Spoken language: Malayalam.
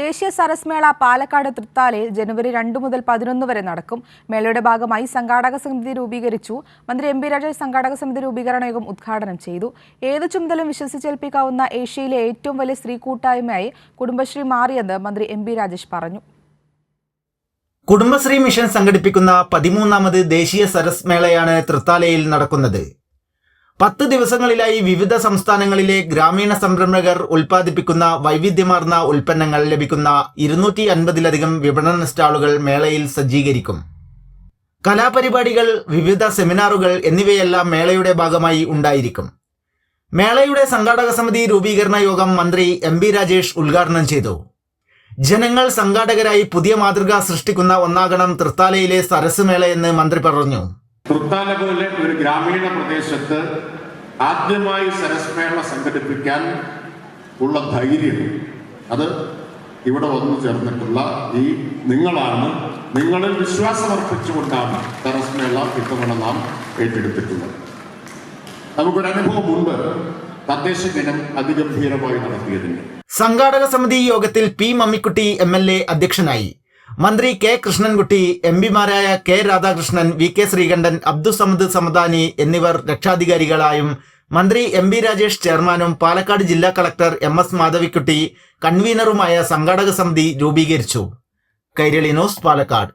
ദേശീയ സരസ്മേള പാലക്കാട് തൃത്താലയിൽ ജനുവരി രണ്ട് മുതൽ പതിനൊന്ന് വരെ നടക്കും. മേളയുടെ ഭാഗമായി സംഘാടക സമിതി രൂപീകരിച്ചു. മന്ത്രി എം പി രാജേഷ് സംഘാടക സമിതി രൂപീകരണ യോഗം ഉദ്ഘാടനം ചെയ്തു. ഏത് ചുമതലയും വിശ്വസിച്ചേൽപ്പിക്കാവുന്ന ഏഷ്യയിലെ ഏറ്റവും വലിയ സ്ത്രീ കൂട്ടായ്മയായി കുടുംബശ്രീ മാറിയെന്ന് മന്ത്രി എം പി രാജേഷ് പറഞ്ഞു. കുടുംബശ്രീ മിഷൻ സംഘടിപ്പിക്കുന്ന പതിമൂന്നാമത് ദേശീയ സരസ്മേളയാണ് തൃത്താലയിൽ നടക്കുന്നത്. പത്ത് ദിവസങ്ങളിലായി വിവിധ സംസ്ഥാനങ്ങളിലെ ഗ്രാമീണ സംരംഭകർ ഉൽപ്പാദിപ്പിക്കുന്ന വൈവിധ്യമാർന്ന ഉൽപ്പന്നങ്ങൾ ലഭിക്കുന്ന ഇരുന്നൂറ്റി അൻപതിലധികം വിപണന സ്റ്റാളുകൾ മേളയിൽ സജ്ജീകരിക്കും. കലാപരിപാടികൾ വിവിധ സെമിനാറുകൾ എന്നിവയെല്ലാം മേളയുടെ ഭാഗമായി ഉണ്ടായിരിക്കും. മേളയുടെ സംഘാടക സമിതി രൂപീകരണ യോഗം മന്ത്രി എം ബി രാജേഷ് ഉദ്ഘാടനം ചെയ്തു. ജനങ്ങൾ സംഘാടകരായി പുതിയ മാതൃക സൃഷ്ടിക്കുന്ന ഒന്നാകണം തൃത്താലയിലെ സരസ് മേളയെന്ന് മന്ത്രി പറഞ്ഞു. തൃത്താല പോലെ ഒരു ഗ്രാമീണ പ്രദേശത്ത് ആദ്യമായി സരസ്മേള സംഘടിപ്പിക്കാൻ ഉള്ള ധൈര്യം അത് ഇവിടെ വന്നു ചേർന്നിട്ടുള്ള ഈ നിങ്ങളാണ്. നിങ്ങളിൽ വിശ്വാസമർപ്പിച്ചുകൊണ്ടാണ് സരസ്മേള ഇത്തവണ നാം ഏറ്റെടുത്തിട്ടുള്ളത്. നമുക്കൊരു അനുഭവമുണ്ട് തദ്ദേശ ദിനം അതിഗംഭീരമായി നടത്തിയതിന്. സംഘാടക സമിതി യോഗത്തിൽ P Mammikutty M L A അധ്യക്ഷനായി. മന്ത്രി K Krishnankutty M പിമാരായ K Radhakrishnan V K Sreekandan Abdussamad Samadani എന്നിവർ രക്ഷാധികാരികളായും മന്ത്രി എം ബി രാജേഷ് ചെയർമാനും പാലക്കാട് ജില്ലാ കളക്ടർ എം എസ് മാധവിക്കുട്ടി കൺവീനറുമായ സംഘാടക സമിതി രൂപീകരിച്ചു. കൈരളി ന്യൂസ് പാലക്കാട്.